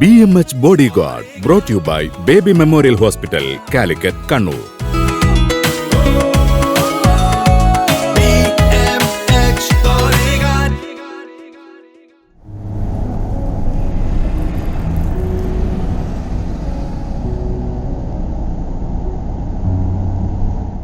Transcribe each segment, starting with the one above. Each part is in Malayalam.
B M H body guard brought you by Baby Memorial Hospital Calicut Kannur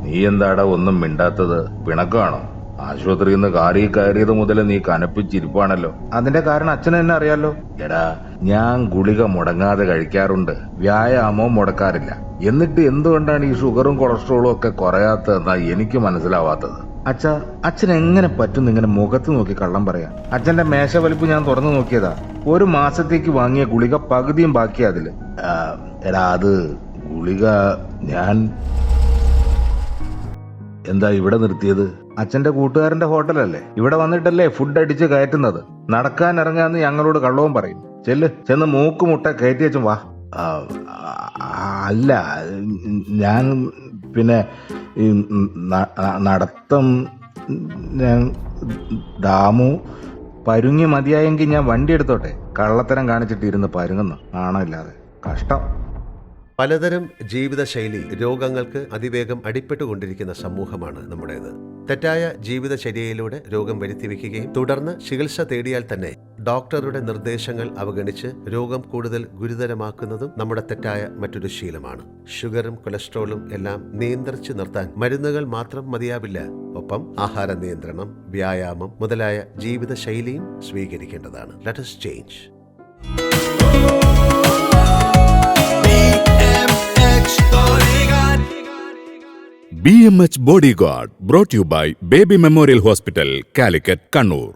നീ എന്താടാ ഒന്നും മിണ്ടാത്തത്? പിണക്കാണോ ആശുപത്രിയിൽ നിന്ന് കാറി കയറിയത് മുതൽ നീ കനപ്പിച്ചിരിപ്പാണല്ലോ. അതിന്റെ കാരണം അച്ഛൻ തന്നെ അറിയാലോ. എടാ ഞാൻ ഗുളിക മുടങ്ങാതെ കഴിക്കാറുണ്ട്. വ്യായാമവും മുടക്കാറില്ല. എന്നിട്ട് എന്തുകൊണ്ടാണ് ഈ ഷുഗറും കൊളസ്ട്രോളും ഒക്കെ കുറയാത്തതെന്നാ എനിക്ക് മനസ്സിലാവാത്തത്? അച്ഛ അച്ഛൻ എങ്ങനെ പറ്റും ഇങ്ങനെ മുഖത്ത് നോക്കി കള്ളം പറയാം അച്ഛന്റെ മേശ വലിപ്പ് ഞാൻ തുറന്നു നോക്കിയതാ. ഒരു മാസത്തേക്ക് വാങ്ങിയ ഗുളിക പകുതിയും ബാക്കിയാ അതിൽ. അത് ഗുളിക ഞാൻ എന്താ ഇവിടെ നിർത്തിയത്? അച്ഛന്റെ കൂട്ടുകാരന്റെ ഹോട്ടലല്ലേ? ഇവിടെ വന്നിട്ടല്ലേ ഫുഡ് അടിച്ച് കയറ്റുന്നത്? നടക്കാൻ ഇറങ്ങാന്ന് ഞങ്ങളോട് കള്ളവും പറയും. ചെല്ല്. ചെന്ന് മൂക്ക് മുട്ട കയറ്റി വെച്ചും വാ. അല്ല ഞാൻ പിന്നെ ഈ നടത്തം ഞാൻ ദാമു പരുങ്ങി മതിയായെങ്കിൽ ഞാൻ വണ്ടി എടുത്തോട്ടെ. കള്ളത്തരം കാണിച്ചിട്ട് ഇരുന്ന് പരുങ്ങുന്നു. ആണല്ലാതെ കഷ്ടം. പലതരം ജീവിതശൈലി രോഗങ്ങൾക്ക് അതിവേഗം അടിപ്പെട്ടുകൊണ്ടിരിക്കുന്ന സമൂഹമാണ് നമ്മുടേത്. തെറ്റായ ജീവിതചര്യയിലൂടെ രോഗം വരുത്തിവെക്കുകയും തുടർന്ന് ചികിത്സ തേടിയാൽ തന്നെ ഡോക്ടറുടെ നിർദ്ദേശങ്ങൾ അവഗണിച്ച് രോഗം കൂടുതൽ ഗുരുതരമാക്കുന്നതും നമ്മുടെ തെറ്റായ മറ്റൊരു ശീലമാണ്. ഷുഗറും കൊളസ്ട്രോളും എല്ലാം നിയന്ത്രിച്ചു നിർത്താൻ മരുന്നുകൾ മാത്രം മതിയാവില്ല. ഒപ്പം ആഹാര നിയന്ത്രണം വ്യായാമം മുതലായ ജീവിതശൈലിയും സ്വീകരിക്കേണ്ടതാണ്. Let's change. B M H body guard brought you by Baby Memorial Hospital Calicut Kannur